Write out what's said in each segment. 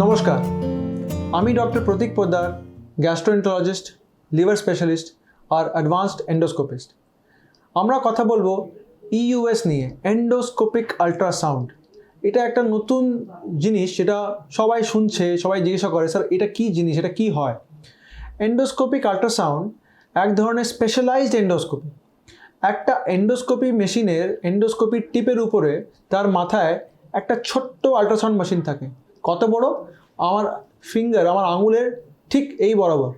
নমস্কার, আমি doctor Pratik Poddar gastroenterologist liver specialist আর advanced endoscopist. আমরা কথা বলব ইউএস নিয়ে, এন্ডোস্কোপিক আল্ট্রাসাউন্ড। এটা একটা নতুন জিনিস, যেটা সবাই শুনছে, সবাই জিজ্ঞাসা করে, স্যার, এটা কী জিনিস? এটা কী হয়? এন্ডোস্কোপিক আল্ট্রাসাউন্ড এক ধরনের স্পেশালাইজড এন্ডোস্কোপি। একটা এন্ডোস্কোপি মেশিনের এন্ডোস্কোপি টিপের উপরে তার মাথায় একটা ছোট্ট আল্ট্রাসাউন্ড মেশিন থাকে। কত বড়? আমার ফিঙ্গার আমার আঙুলের ঠিক এই বরাবর।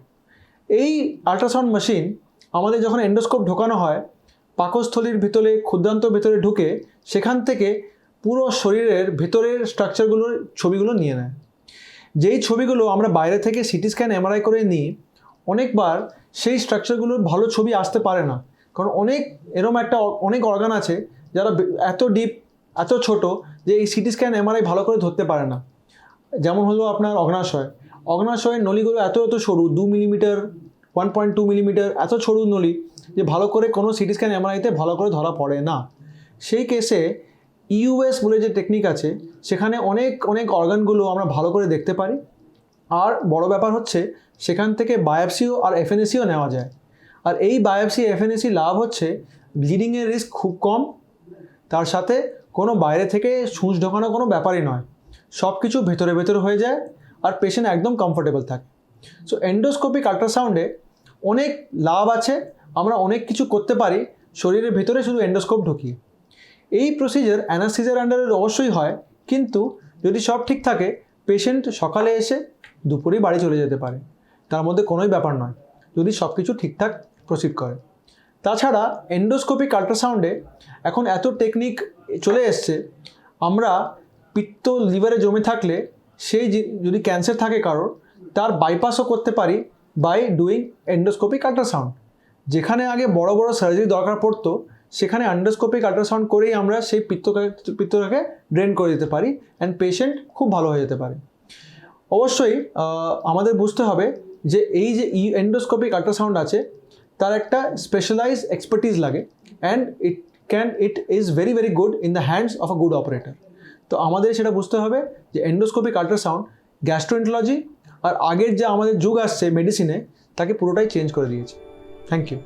এই আল্ট্রাসাউন্ড মেশিন আমাদের যখন এন্ডোস্কোপ ঢোকানো হয়, পাকস্থলীর ভিতরে, ক্ষুদ্রান্ত ভেতরে ঢুকে, সেখান থেকে পুরো শরীরের ভেতরের স্ট্রাকচারগুলোর ছবিগুলো নিয়ে নেয়। যেই ছবিগুলো আমরা বাইরে থেকে সিটি স্ক্যান এমআরআই করে নিই, অনেকবার সেই স্ট্রাকচারগুলোর ভালো ছবি আসতে পারে না। কারণ অনেক, এরম একটা অনেক অর্গান আছে যারা এত ডিপ এত ছোট যে এই সিটি স্ক্যান এমআরআই ভালো করে ধরতে পারে না। যেমন হলো আপনার অগ্নাশয়। অগ্নাশয়ের নলিগুলো এত এত সরু, দু millimetre one point two millimetre এত সরু নলি যে ভালো করে কোনো সিটি স্ক্যান এমআরআইতে ভালো করে ধরা পড়ে না। সেই কেসে ইউএস বলে যে টেকনিক আছে, সেখানে অনেক অনেক অর্গানগুলো আমরা ভালো করে দেখতে পারি। আর বড় ব্যাপার হচ্ছে, সেখান থেকে বায়োপসিও আর এফএনএসিও নেওয়া যায়। আর এই বায়োপসি এফএনএসি লাভ হচ্ছে ব্লিডিংয়ের রিস্ক খুব কম। তার সাথে কোনো বাইরে থেকে সূঁচ ঢোকানো কোনো ব্যাপারই নয়। সব কিছু ভেতরে ভেতরে হয়ে যায় আর পেশেন্ট একদম কমফোর্টেবল থাকে। সো এন্ডোস্কোপিক আল্ট্রাসাউন্ডে অনেক লাভ আছে, আমরা অনেক কিছু করতে পারি, শরীরের ভেতরে শুধু এন্ডোস্কোপ ঢুকিয়ে। এই প্রসিজার অ্যানাস্থিজার আন্ডারে অবশ্যই হয়, কিন্তু যদি সব ঠিক থাকে পেশেন্ট সকালে এসে দুপুরেই বাড়ি চলে যেতে পারে। তার মধ্যে কোনোই ব্যাপার নয়, যদি সব কিছু ঠিকঠাক প্রসিড করে। তাছাড়া এন্ডোস্কোপিক আল্ট্রাসাউন্ডে এখন এত টেকনিক চলে এসছে, আমরা পিত্ত লিভারে জমে থাকলে সেই যদি ক্যান্সার থাকে কারোর, তার বাইপাসও করতে পারি বাই ডুইং এন্ডোস্কোপিক আল্ট্রাসাউন্ড যেখানে আগে বড় বড় সার্জারি দরকার পড়তো, সেখানে আন্ডোস্কোপিক আল্ট্রাসাউন্ড করেই আমরা সেই পিত্তকে পিত্তটাকে ড্রেন করে দিতে পারি অ্যান্ড পেশেন্ট খুব ভালো হয়ে যেতে পারে। অবশ্যই আমাদের বুঝতে হবে যে এই যে ই এন্ডোস্কোপিক আল্ট্রাসাউন্ড আছে, তার একটা স্পেশালাইজ এক্সপার্টিস লাগে and it can it is very very good in the hands of a good operator তো আমাদের সেটা বুঝতে হবে যে এন্ডোস্কোপিক আল্ট্রাসাউন্ড গ্যাস্ট্রোএন্টোলজি আর আগের যে আমাদের যুগ আসছে মেডিসিনে তাকে পুরোটাই চেঞ্জ করে দিয়েছে। Thank you